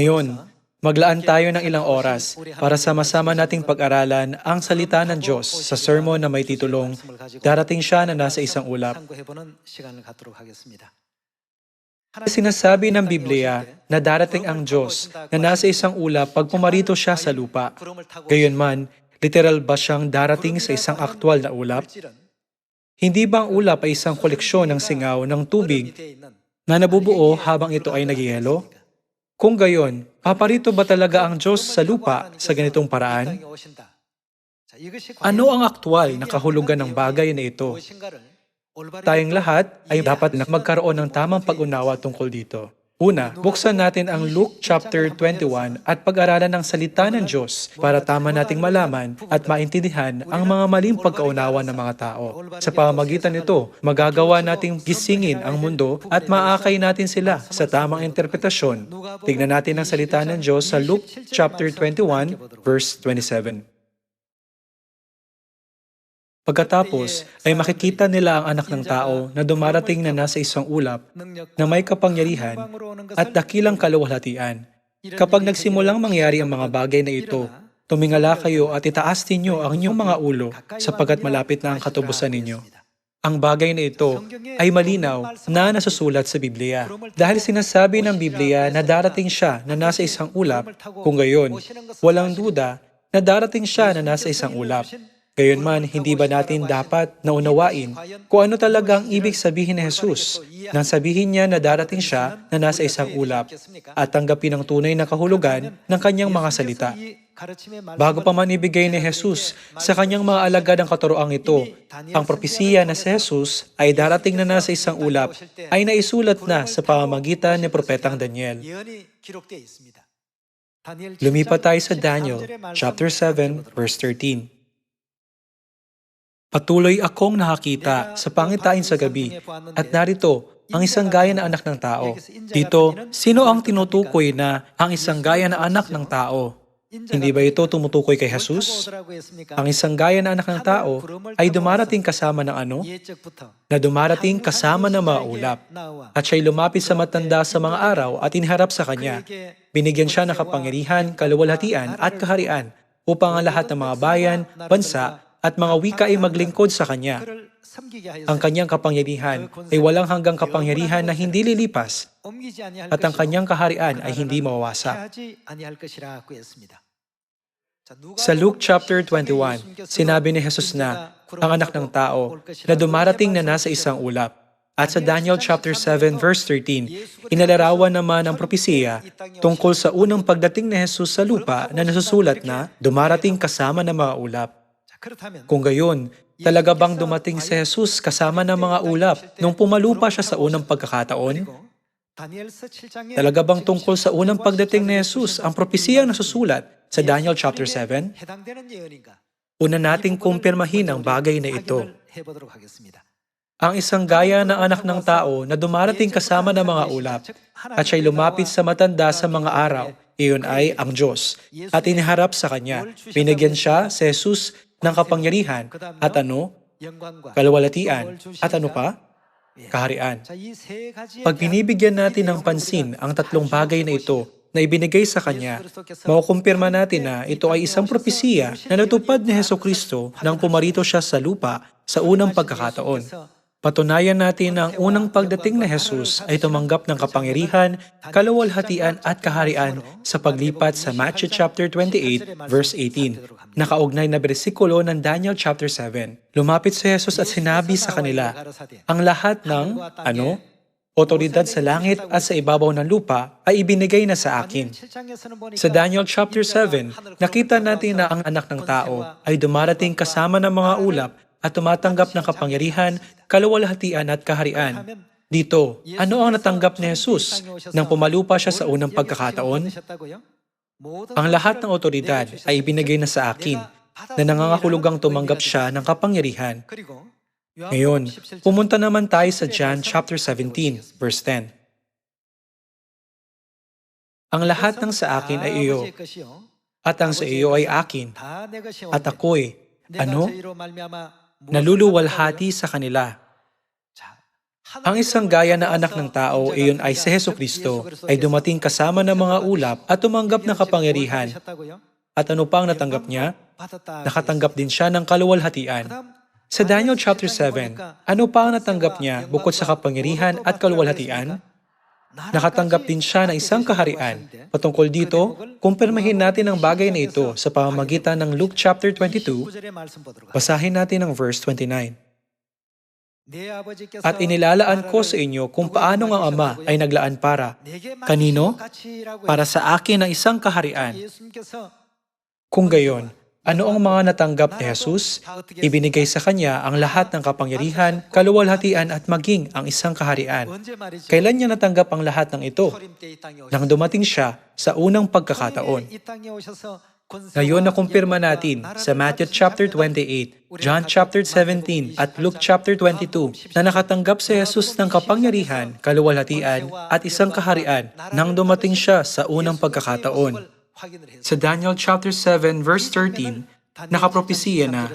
Ngayon, maglaan tayo ng ilang oras para sama-sama nating pag-aralan ang salita ng Diyos sa sermon na may titulong Darating Siya na nasa isang ulap. Sinasabi ng Biblia na darating ang Diyos na nasa isang ulap pag pumarito siya sa lupa. Gayunman, literal ba siyang darating sa isang aktwal na ulap? Hindi ba ang ulap ay isang koleksyon ng singaw ng tubig na nabubuo habang ito ay nagyelo? Kung gayon, paparito ba talaga ang Diyos sa lupa sa ganitong paraan? Ano ang aktwal na kahulugan ng bagay na ito? Tayong lahat ay dapat na magkaroon ng tamang pag-unawa tungkol dito. Una, buksan natin ang Luke chapter 21 at pag-aralan ng salita ng Diyos para tama nating malaman at maintindihan ang mga maling pagkaunawa ng mga tao. Sa pamamagitan nito, magagawa nating gisingin ang mundo at maakay natin sila sa tamang interpretasyon. Tignan natin ang salita ng Diyos sa Luke chapter 21 verse 27. Pagkatapos ay makikita nila ang anak ng tao na dumarating na nasa isang ulap na may kapangyarihan at dakilang kaluwalhatian. Kapag nagsimulang mangyari ang mga bagay na ito, tumingala kayo at itaas ninyo ang inyong mga ulo sapagkat malapit na ang katubusan ninyo. Ang bagay na ito ay malinaw na nasusulat sa Biblia. Dahil sinasabi ng Biblia na darating siya na nasa isang ulap, kung gayon, walang duda na darating siya na nasa isang ulap. Gayunman, hindi ba natin dapat naunawain kung ano talagang ibig sabihin ni Jesus nang sabihin niya na darating siya na nasa isang ulap at tanggapin ang tunay na kahulugan ng kanyang mga salita. Bago pa man ibigay ni Jesus sa kanyang mga alagad ang katuroang ito, ang propesiya na si Jesus ay darating na nasa isang ulap ay naisulat na sa pamamagitan ni Propetang Daniel. Lumipat tayo sa Daniel chapter 7 verse 13. Patuloy akong nakakita sa pangitain sa gabi at narito ang isang gaya na anak ng tao. Dito, sino ang tinutukoy na ang isang gaya na anak ng tao? Hindi ba ito tumutukoy kay Jesus? Ang isang gaya na anak ng tao ay dumarating kasama ng ano? Na dumarating kasama ng mga ulap. At siya'y lumapit sa matanda sa mga araw at inharap sa kanya. Binigyan siya ng kapangyarihan, kaluwalhatian at kaharian upang ang lahat ng mga bayan, bansa at mga wika ay maglingkod sa Kanya. Ang Kanyang kapangyarihan ay walang hanggang kapangyarihan na hindi lilipas at ang Kanyang kaharian ay hindi mawawasak. Sa Luke chapter 21, sinabi ni Jesus na ang anak ng tao na dumarating na nasa isang ulap. At sa Daniel chapter 7 verse 13, inalarawan naman ang propesiya tungkol sa unang pagdating ni Jesus sa lupa na nasusulat na dumarating kasama ng mga ulap. Kung gayon, talaga bang dumating si Jesus kasama ng mga ulap nung pumalupa siya sa unang pagkakataon? Talaga bang tungkol sa unang pagdating ni Jesus ang propesiyang nasusulat sa Daniel chapter 7? Una nating kumpirmahin ang bagay na ito. Ang isang gaya ng anak ng tao na dumarating kasama ng mga ulap at siya'y lumapit sa matanda sa mga araw, iyon ay ang Diyos, at iniharap sa Kanya. Binigyan siya si Jesus ng kapangyarihan at ano? Kalawalatian at ano pa? Kaharian. Pag binibigyan natin ng pansin ang tatlong bagay na ito na ibinigay sa Kanya, makukumpirma natin na ito ay isang propesiya na natupad ni Heso Kristo nang pumarito siya sa lupa sa unang pagkakataon. Patunayan natin na ang unang pagdating na Jesus ay tumanggap ng kapangyarihan, kaluwalhatian at kaharian sa paglipat sa Matthew chapter 28 verse 18. Nakaugnay na bersikulo ng Daniel chapter 7. Lumapit si Jesus at sinabi sa kanila, ang lahat ng, ano, otoridad sa langit at sa ibabaw ng lupa ay ibinigay na sa akin. Sa Daniel chapter 7, nakita natin na ang anak ng tao ay dumarating kasama ng mga ulap at tumatanggap ng kapangyarihan, kaluwalhatian at kaharian. Dito, ano ang natanggap ni Jesus nang pumalupa siya sa unang pagkakataon? Ang lahat ng otoridad ay ibinigay na sa akin na nangangahulugang tumanggap siya ng kapangyarihan. Ngayon, pumunta naman tayo sa John chapter 17, verse 10. Ang lahat ng sa akin ay iyo, at ang sa iyo ay akin, at ako'y, ano? Naluluwalhati sa kanila. Ang isang gaya na anak ng tao, iyon ay si Heso Kristo, ay dumating kasama ng mga ulap at tumanggap ng kapangyarihan. At ano pa ang natanggap niya? Nakatanggap din siya ng kaluwalhatian. Sa Daniel chapter 7, ano pa ang natanggap niya bukod sa kapangyarihan at kaluwalhatian? Nakatanggap din siya ng isang kaharian. Patungkol dito, kumpirmahin natin ang bagay na ito sa pamamagitan ng Luke chapter 22. Basahin natin ang verse 29. At inilalaan ko sa inyo kung paano ang Ama ay naglaan para. Kanino? Para sa akin ng isang kaharian. Kung gayon, ano ang mga natanggap ni Jesus? Ibinigay sa Kanya ang lahat ng kapangyarihan, kaluwalhatian at maging ang isang kaharian. Kailan niya natanggap ang lahat ng ito? Nang dumating siya sa unang pagkakataon. Ngayon nakumpirma natin sa Matthew chapter 28, John chapter 17 at Luke chapter 22 na nakatanggap si Jesus ng kapangyarihan, kaluwalhatian at isang kaharian nang dumating siya sa unang pagkakataon. Sa Daniel chapter 7 verse 13, nakapropesiya na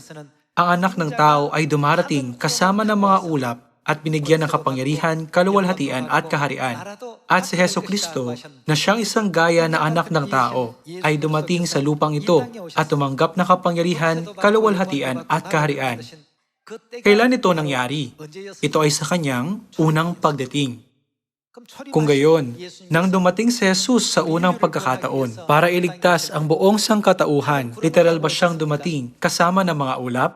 ang anak ng tao ay dumarating kasama ng mga ulap at binigyan ng kapangyarihan, kaluwalhatian at kaharian. At si Heso Kristo, na siyang isang gaya na anak ng tao, ay dumating sa lupang ito at tumanggap ng kapangyarihan, kaluwalhatian at kaharian. Kailan ito nangyari? Ito ay sa kanyang unang pagdating. Kung gayon, nang dumating si Jesus sa unang pagkakataon para iligtas ang buong sangkatauhan, literal ba siyang dumating kasama ng mga ulap?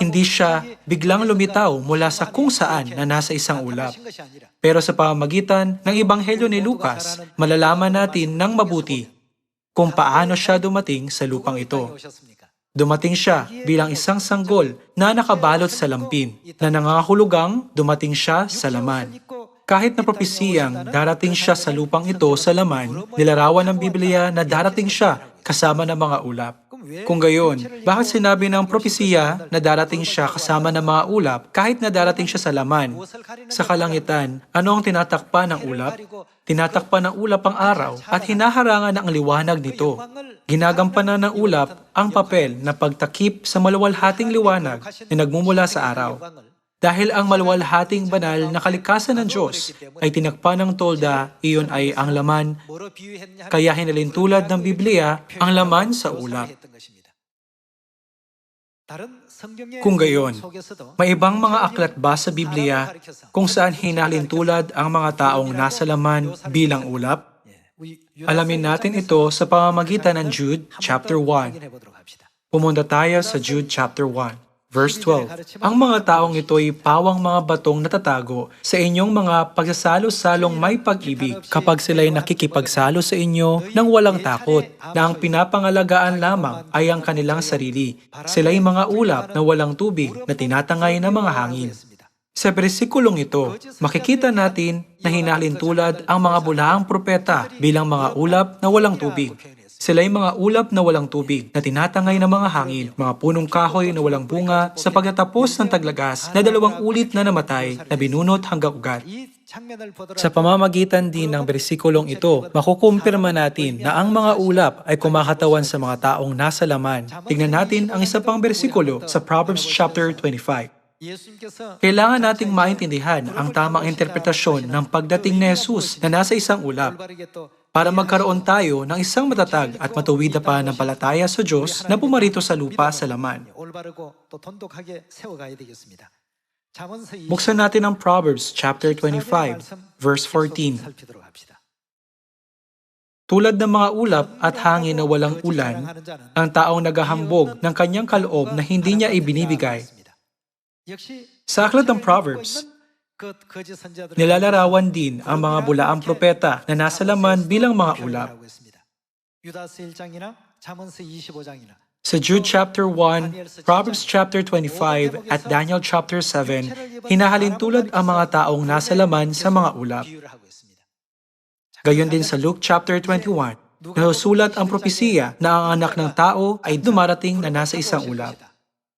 Hindi siya biglang lumitaw mula sa kung saan na nasa isang ulap. Pero sa pamamagitan ng Ebanghelyo ni Lucas, malalaman natin ng mabuti kung paano siya dumating sa lupang ito. Dumating siya bilang isang sanggol na nakabalot sa lampin, na nangangahulugang dumating siya sa laman. Kahit na propesiyang darating siya sa lupang ito sa laman, nilarawan ng Biblia na darating siya kasama ng mga ulap. Kung gayon, bakit sinabi ng propesiya na darating siya kasama ng mga ulap kahit na darating siya sa laman? Sa kalangitan, ano ang tinatakpan ng ulap? Tinatakpan ng ulap ang araw at hinaharangan ang liwanag nito. Ginagampanan ng ulap ang papel na pagtakip sa maluwalhating liwanag na nagmumula sa araw. Dahil ang maluwalhating banal na kalikasan ng Diyos ay tinakpan ng tolda, iyon ay ang laman, kaya hinalin tulad ng Biblia ang laman sa ulap. Kung gayon, may ibang mga aklat ba sa Biblia kung saan hinalin tulad ang mga taong nasa laman bilang ulap? Alamin natin ito sa pamamagitan ng Jude chapter 1. Pumunta tayo sa Jude chapter 1. Verse 12, Ang mga taong ito ay pawang mga batong natatago sa inyong mga pagsasalo-salong may pag-ibig kapag sila'y nakikipagsalo sa inyo ng walang takot, na ang pinapangalagaan lamang ay ang kanilang sarili. Sila'y mga ulap na walang tubig na tinatangay ng mga hangin. Sa bersikulong ito, makikita natin na hinalin tulad ang mga bulaang propeta bilang mga ulap na walang tubig. Sila'y mga ulap na walang tubig na tinatangay ng mga hangin, mga punong kahoy na walang bunga sa pagtatapos ng taglagas na dalawang ulit na namatay na binunot hanggang ugat. Sa pamamagitan din ng bersikulong ito, makukumpirma natin na ang mga ulap ay kumakatawan sa mga taong nasa laman. Tignan natin ang isa pang bersikulo sa Proverbs chapter 25. Kailangan nating maintindihan ang tamang interpretasyon ng pagdating ni Jesus na nasa isang ulap para magkaroon tayo ng isang matatag at matuwid na pananampalataya sa Diyos na pumarito sa lupa sa laman. Buksan natin ang Proverbs chapter 25, verse 14. Tulad ng mga ulap at hangin na walang ulan, ang taong naghahambog ng kanyang kaloob na hindi niya ibinibigay. Sa aklat ng Proverbs, nilalarawan din ang mga bulaang propeta na nasa laman bilang mga ulap. Sa Jude chapter 1, Proverbs chapter 25 at Daniel chapter 7, hinahalin tulad ang mga taong nasa laman sa mga ulap. Gayon din sa Luke chapter 21, nasusulat ang propesiya na ang anak ng tao ay dumarating na nasa isang ulap.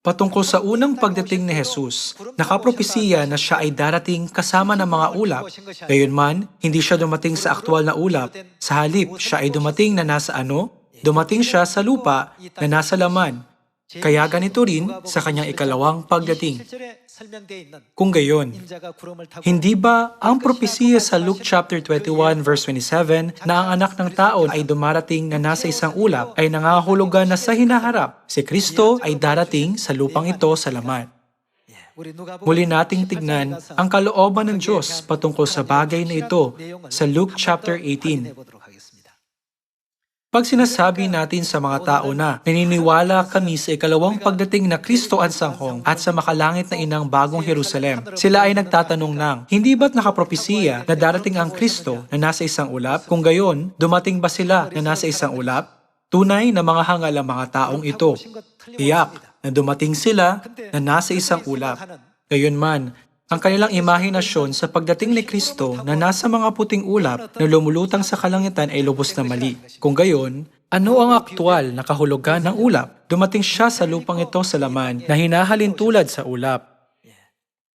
Patungkol sa unang pagdating ni Jesus, nakapropesiya na siya ay darating kasama ng mga ulap. Gayunman, hindi siya dumating sa aktwal na ulap. Sa halip, siya ay dumating na nasa ano? Dumating siya sa lupa na nasa laman. Kaya ganito rin sa kanyang ikalawang pagdating. Kung gayon, hindi ba ang propesiya sa Luke chapter 21 verse 27 na ang anak ng tao ay dumarating na nasa isang ulap ay nangahulugan na sa hinaharap, si Kristo ay darating sa lupang ito sa laman. Muli nating tignan ang kalooban ng Diyos patungkol sa bagay na ito sa Luke chapter 18. Pag sinasabi natin sa mga tao na naniniwala kami sa ikalawang pagdating na Kristo ang sanghong at sa makalangit na inang bagong Jerusalem, sila ay nagtatanong ng, hindi ba't nakapropesiya na darating ang Kristo na nasa isang ulap? Kung gayon, dumating ba sila na nasa isang ulap? Tunay na mga hangal ang mga taong ito. Tiyak na dumating sila na nasa isang ulap. Gayunman, ang kanilang imahinasyon sa pagdating ni Kristo na nasa mga puting ulap na lumulutang sa kalangitan ay lubos na mali. Kung gayon, ano ang aktwal na kahulugan ng ulap? Dumating siya sa lupang ito sa laman na hinahalin tulad sa ulap.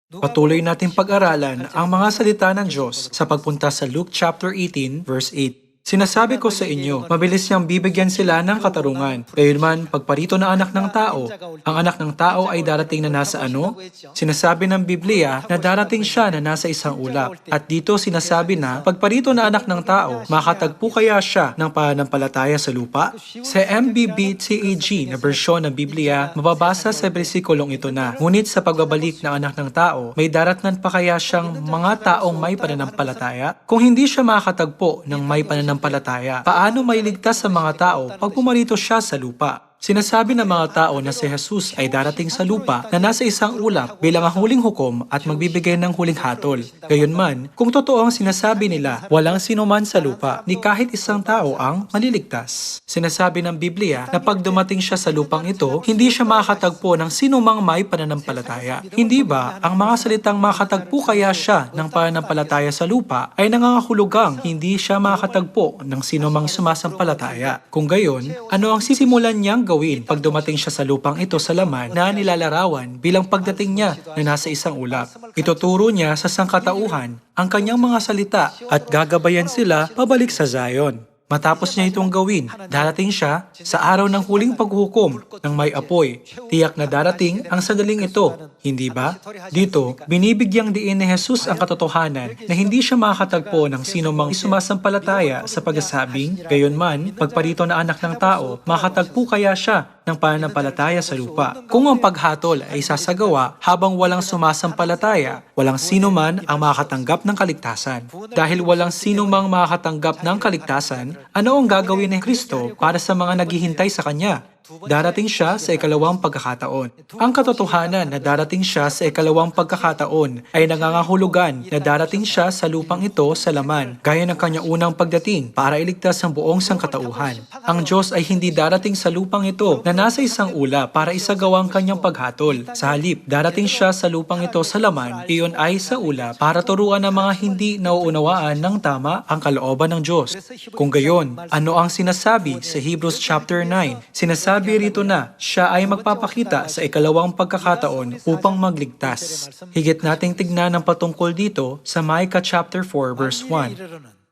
Patuloy nating pag-aralan ang mga salita ng Diyos sa pagpunta sa Luke chapter 18 verse 8. Sinasabi ko sa inyo, mabilis niyang bibigyan sila ng katarungan. Gayunman, pagparito na anak ng tao, ang anak ng tao ay darating na nasa ano? Sinasabi ng Biblia na darating siya na nasa isang ulap. At dito sinasabi na, pagparito na anak ng tao, makatagpo kaya siya ng pananampalataya sa lupa? Sa MBBTAG na bersyon ng Biblia, mababasa sa bersikulong ito na, ngunit sa pagbabalik ng anak ng tao, may daratnan pa kaya siyang mga taong may pananampalataya? Kung hindi siya makatagpo ng may pananampalataya, paano mailigtas sa mga tao pag pumarito siya sa lupa? Sinasabi ng mga tao na si Jesus ay darating sa lupa na nasa isang ulap bilang ang huling hukom at magbibigay ng huling hatol. Gayunman, kung totoo ang sinasabi nila, walang sinuman sa lupa ni kahit isang tao ang maliligtas. Sinasabi ng Biblia na pag dumating siya sa lupang ito, hindi siya makakatagpo ng sinumang may pananampalataya. Hindi ba ang mga salitang makatagpo kaya siya ng pananampalataya sa lupa ay nangangahulugang hindi siya makakatagpo ng sinumang sumasampalataya. Kung gayon, ano ang sisimulan niyang gawin pag dumating siya sa lupang ito sa laman na nilalarawan bilang pagdating niya na nasa isang ulap. Ituturo niya sa sangkatauhan ang kanyang mga salita at gagabayan sila pabalik sa Zion. Matapos niya itong gawin, darating siya sa araw ng huling paghukom ng may apoy. Tiyak na darating ang sandaling ito, hindi ba? Dito, binibigyang diin ni Jesus ang katotohanan na hindi siya makakatagpo ng sino mang sumasampalataya sa pagsasabing, gayonman, pagparito na anak ng tao, makatagpo kaya siya ng pananampalataya sa lupa. Kung ang paghatol ay sasagawa habang walang sumasampalataya, walang sino man ang makakatanggap ng kaligtasan. Dahil walang sino mang makakatanggap ng kaligtasan, ano ang gagawin ni Kristo para sa mga naghihintay sa Kanya? Darating siya sa ikalawang pagkakataon. Ang katotohanan na darating siya sa ikalawang pagkakataon ay nangangahulugan na darating siya sa lupang ito sa laman, gaya ng kanyang unang pagdating para iligtas ang buong sangkatauhan. Ang Diyos ay hindi darating sa lupang ito na nasa isang ula para isagawa ang kanyang paghatol. Sa halip, darating siya sa lupang ito sa laman, iyon ay sa ula para turuan ng mga hindi nauunawaan ng tama ang kalooban ng Diyos. Kung gayon, ano ang sinasabi sa Hebrews chapter 9? Sinasabi rito na siya ay magpapakita sa ikalawang pagkakataon upang magligtas. Higit nating tignan ang patungkol dito sa Micah chapter 4 verse 1.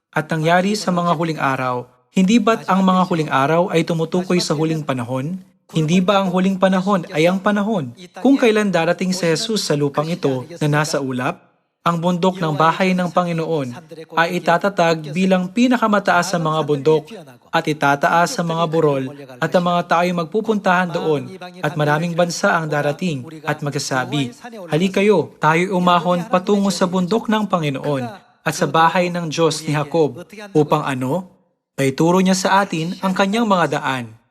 At nangyari sa mga huling araw, hindi ba't ang mga huling araw ay tumutukoy sa huling panahon? Hindi ba ang huling panahon ay ang panahon kung kailan darating si Jesus sa lupang ito na nasa ulap? Ang bundok ng bahay ng Panginoon ay itatatag bilang pinakamataas sa mga bundok at itataas sa mga burol at ang mga tao ay magpupuntahan doon at maraming bansa ang darating at magsasabi, Hali kayo, tayo umahon patungo sa bundok ng Panginoon at sa bahay ng Diyos ni Jacob upang ano? Ay turo niya sa atin ang kanyang mga daan.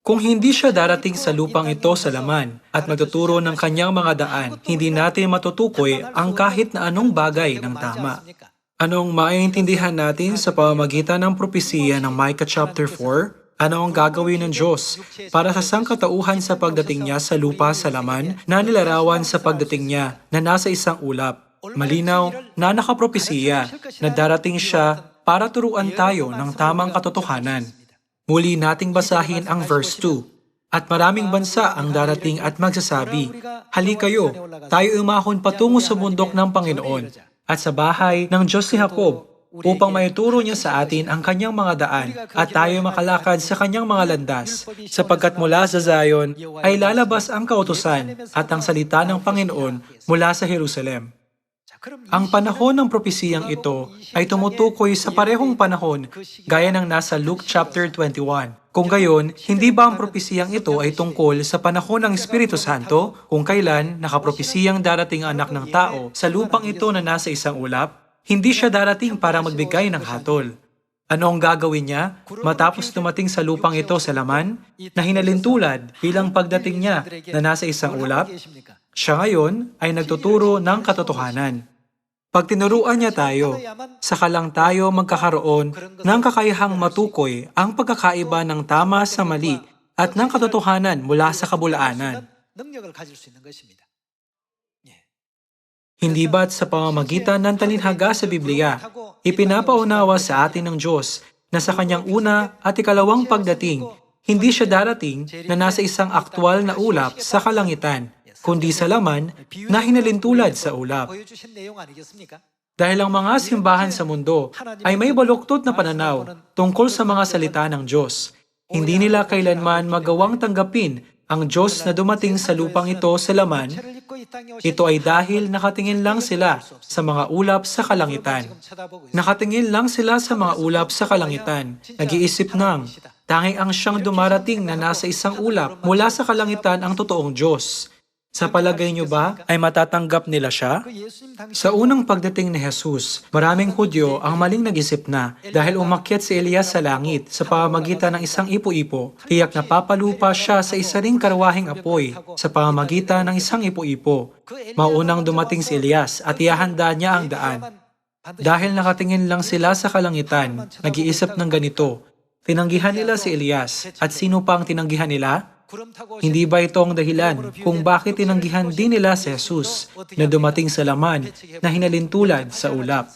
Kung hindi siya darating sa lupang ito sa laman at magtuturo ng kanyang mga daan, hindi natin matutukoy ang kahit na anong bagay ng tama. Anong maiintindihan natin sa pamamagitan ng propesiya ng Micah chapter 4? Ano ang gagawin ng Diyos para sa sangkatauhan sa pagdating niya sa lupa sa laman na nilarawan sa pagdating niya na nasa isang ulap? Malinaw na nakapropesiya na darating siya para turuan tayo ng tamang katotohanan. Muli nating basahin ang verse 2. At maraming bansa ang darating at magsasabi, Hali kayo, tayo umahon patungo sa bundok ng Panginoon at sa bahay ng Diyos ni Jacob upang maituro niya sa atin ang kanyang mga daan at tayo makalakad sa kanyang mga landas. Sapagkat mula sa Zion ay lalabas ang kautusan at ang salita ng Panginoon mula sa Jerusalem. Ang panahon ng propesiyang ito ay tumutukoy sa parehong panahon gaya ng nasa Luke chapter 21. Kung gayon, hindi ba ang propesiyang ito ay tungkol sa panahon ng Espiritu Santo kung kailan nakapropesiyang darating ang anak ng tao sa lupang ito na nasa isang ulap? Hindi siya darating para magbigay ng hatol. Ano ang gagawin niya matapos dumating sa lupang ito sa laman na hinalintulad bilang pagdating niya na nasa isang ulap? Siya ngayon ay nagtuturo ng katotohanan. Pag tinuruan niya tayo, saka lang tayo magkakaroon ng kakayahang matukoy ang pagkakaiba ng tama sa mali at ng katotohanan mula sa kabulaanan. Hindi ba't sa pamamagitan ng talinhaga sa Biblia, ipinapaunawa sa atin ng Diyos na sa kanyang una at ikalawang pagdating, hindi siya darating na nasa isang aktwal na ulap sa kalangitan, kundi sa laman na hinalintulad sa ulap. Dahil ang mga simbahan sa mundo ay may baluktot na pananaw tungkol sa mga salita ng Diyos. Hindi nila kailanman magawang tanggapin ang Diyos na dumating sa lupang ito sa laman. Ito ay dahil nakatingin lang sila sa mga ulap sa kalangitan. Nakatingin lang sila sa mga ulap sa kalangitan. Nag-iisip ng, tanging ang siyang dumarating na nasa isang ulap mula sa kalangitan ang totoong Diyos. Sa palagay niyo ba ay matatanggap nila siya? Sa unang pagdating ni Jesus, maraming Hudyo ang maling nag-isip na dahil umakyat si Elias sa langit sa pamamagitan ng isang ipo-ipo, tiyak na papalupa siya sa isa ring karwahing apoy sa pamamagitan ng isang ipo-ipo. Maunang dumating si Elias at ihahanda niya ang daan. Dahil nakatingin lang sila sa kalangitan, nag-iisip ng ganito, tinanggihan nila si Elias at sino pa ang tinanggihan nila? Hindi ba ito ang dahilan kung bakit tinanggihan din nila si Jesus na dumating sa laman na hinalintulad sa ulap?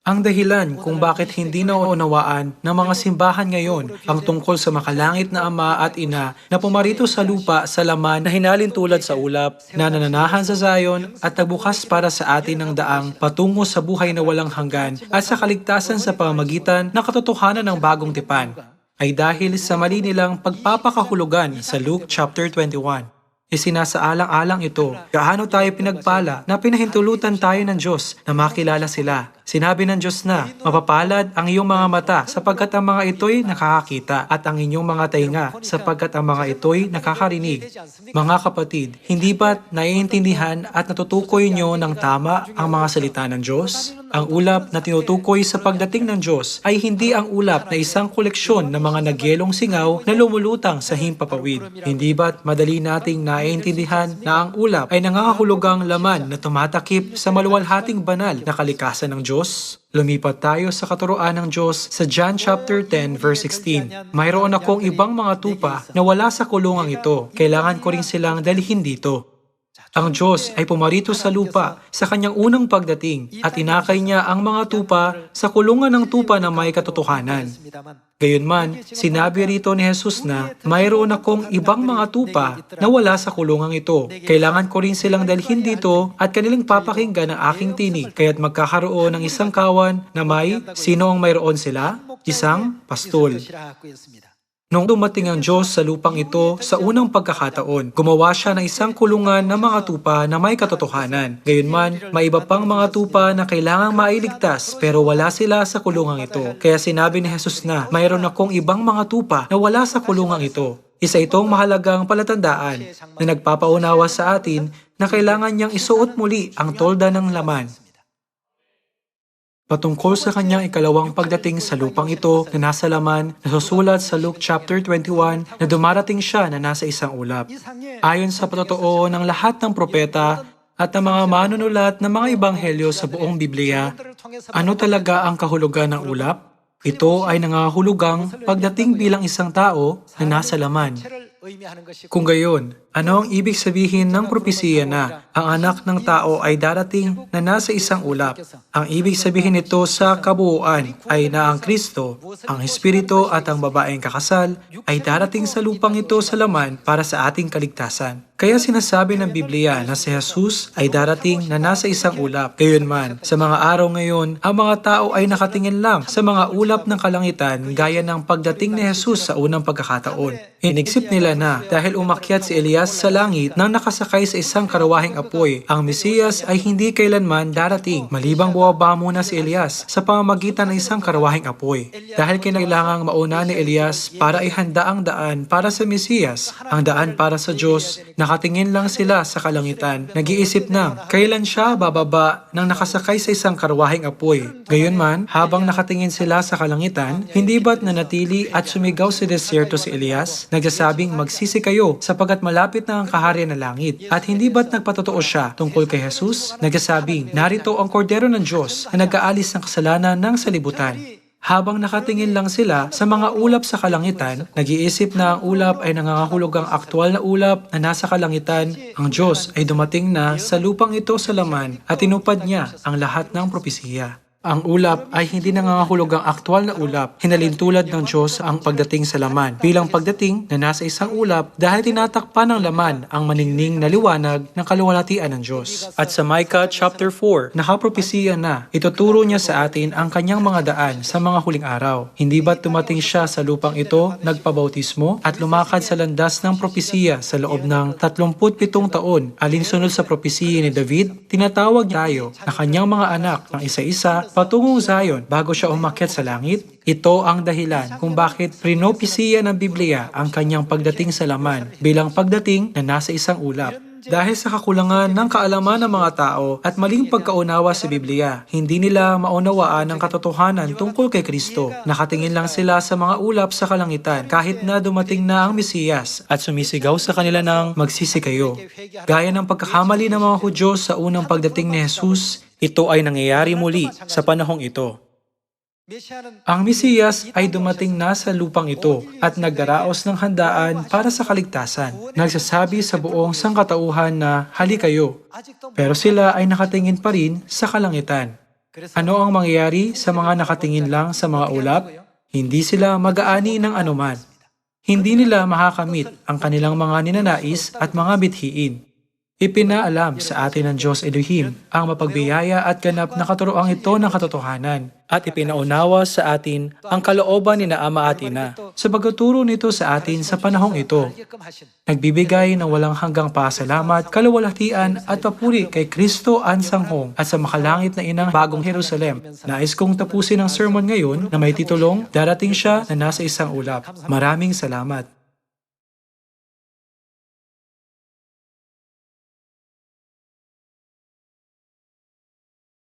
Ang dahilan kung bakit hindi nauunawaan ng mga simbahan ngayon ang tungkol sa makalangit na ama at ina na pumarito sa lupa sa laman na hinalin tulad sa ulap, na nananahan sa Zion at nagbukas para sa atin ng daang patungo sa buhay na walang hanggan at sa kaligtasan sa pamagitan ng katotohanan ng bagong tipan ay dahil sa mali nilang pagpapakahulugan sa Luke chapter 21. Isinasaalang-alang ito, gaano tayo pinagpala na pinahintulutan tayo ng Diyos na makilala sila. Sinabi ng Diyos na, mapapalad ang iyong mga mata sapagkat ang mga ito'y nakakakita at ang inyong mga tainga sapagkat ang mga ito'y nakakarinig. Mga kapatid, hindi ba't naiintindihan at natutukoy nyo ng tama ang mga salita ng Diyos? Ang ulap na tinutukoy sa pagdating ng Diyos ay hindi ang ulap na isang koleksyon ng mga nagyelong singaw na lumulutang sa himpapawid. Hindi ba't madali nating naiintindihan na ang ulap ay nangangahulugang laman na tumatakip sa maluwalhating banal na kalikasan ng Diyos? Lumipat tayo sa katuroan ng Diyos sa John chapter 10 verse 16. Mayroon akong ibang mga tupa na wala sa kulungang ito. Kailangan ko rin silang dalhin dito. Ang Diyos ay pumarito sa lupa sa kanyang unang pagdating at inakay niya ang mga tupa sa kulungan ng tupa na may katotohanan. Gayunman, sinabi rito ni Jesus na mayroon akong ibang mga tupa na wala sa kulungang ito. Kailangan ko rin silang dalhin dito at kanilang papakinggan ang aking tinig kaya't magkakaroon ng isang kawan na may sino ang mayroon sila? Isang pastol. Nung dumating ang Diyos sa lupang ito sa unang pagkakataon, gumawa siya ng isang kulungan ng mga tupa na may katotohanan. Gayunman, may iba pang mga tupa na kailangang mailigtas pero wala sila sa kulungang ito. Kaya sinabi ni Jesus na, mayroon akong ibang mga tupa na wala sa kulungang ito. Isa itong mahalagang palatandaan na nagpapaunawa sa atin na kailangan niyang isuot muli ang tolda ng laman patungkol sa kanyang ikalawang pagdating sa lupang ito na nasa laman na sa Luke chapter 21 na dumarating siya na nasa isang ulap. Ayon sa patotoo ng lahat ng propeta at ng mga manunulat ng mga ebanghelyo sa buong Biblia, ano talaga ang kahulugan ng ulap? Ito ay nangahulugang pagdating bilang isang tao na nasa laman. Kung gayon, ano ang ibig sabihin ng propesiya na ang anak ng tao ay darating na nasa isang ulap? Ang ibig sabihin nito sa kabuuan ay na ang Kristo, ang Espiritu at ang babaeng kakasal ay darating sa lupang ito sa laman para sa ating kaligtasan. Kaya sinasabi ng Biblia na si Jesus ay darating na nasa isang ulap. Gayunman, sa mga araw ngayon, ang mga tao ay nakatingin lang sa mga ulap ng kalangitan gaya ng pagdating ni Jesus sa unang pagkakataon. Inigsip nila na dahil umakyat si Elias sa langit nang nakasakay sa isang karawahing apoy, ang Mesiyas ay hindi kailanman darating malibang buwaba muna si Elias sa pamamagitan ng isang karawahing apoy. Dahil kinailangang mauna ni Elias para ihanda ang daan para sa Mesiyas, ang daan para sa Diyos, nakatingin lang sila sa kalangitan, nag-iisip ng kailan siya bababa nang nakasakay sa isang karwahing apoy. Gayunman, habang nakatingin sila sa kalangitan, hindi ba't nanatili at sumigaw sa desierto si Elias, nagsasabing magsisi kayo sapagat malapit na ang kaharian ng langit. At hindi ba't nagpatotoo siya tungkol kay Jesus, nagsasabing narito ang kordero ng Diyos na nag-aalis ng kasalanan ng salibutan. Habang nakatingin lang sila sa mga ulap sa kalangitan, nag-iisip na ang ulap ay nangangahulugang aktwal na ulap na nasa kalangitan, ang Diyos ay dumating na sa lupang ito sa laman at tinupad niya ang lahat ng propesiya. Ang ulap ay hindi nangangahulugang aktwal na ulap, hinalintulad ng Diyos ang pagdating sa laman. Bilang pagdating na nasa isang ulap dahil tinatakpan ng laman ang maningning na liwanag ng kaluwalhatian ng Diyos. At sa Micah chapter 4, nakapropesiya na, ituturo niya sa atin ang kanyang mga daan sa mga huling araw. Hindi ba't tumating siya sa lupang ito, nagpabautismo, at lumakad sa landas ng propesiya sa loob ng 37 taon, alinsunod sa propesiya ni David, tinatawag tayo na kanyang mga anak ng isa-isa patungong Zion bago siya umakyat sa langit? Ito ang dahilan kung bakit rinopisiya ng Biblia ang kanyang pagdating sa laman bilang pagdating na nasa isang ulap. Dahil sa kakulangan ng kaalaman ng mga tao at maling pagkaunawa sa Biblia, hindi nila maunawaan ang katotohanan tungkol kay Kristo. Nakatingin lang sila sa mga ulap sa kalangitan kahit na dumating na ang Mesiyas at sumisigaw sa kanila ng magsisi kayo. Gaya ng pagkakamali ng mga Hudyo sa unang pagdating ni Jesus, ito ay nangyayari muli sa panahong ito. Ang Mesiyas ay dumating na sa lupang ito at nagdaraos ng handaan para sa kaligtasan. Nagsasabi sa buong sangkatauhan na hali kayo, pero sila ay nakatingin pa rin sa kalangitan. Ano ang mangyayari sa mga nakatingin lang sa mga ulap? Hindi sila mag-aani ng anuman. Hindi nila makakamit ang kanilang mga ninanais at mga bithiin. Ipinaalam sa atin ng Diyos Elohim ang mapagbiyaya at ganap na katuroang ito ng katotohanan at ipinaunawa sa atin ang kalooban ni na Ama at Ina sa pagtuturo nito sa atin sa panahong ito. Nagbibigay ng walang hanggang pasalamat, kaluwalhatian at papuri kay Kristo Ansanghong at sa makalangit na inang bagong Jerusalem. Nais kong tapusin ang sermon ngayon na may titulong Darating siya na nasa isang ulap. Maraming salamat.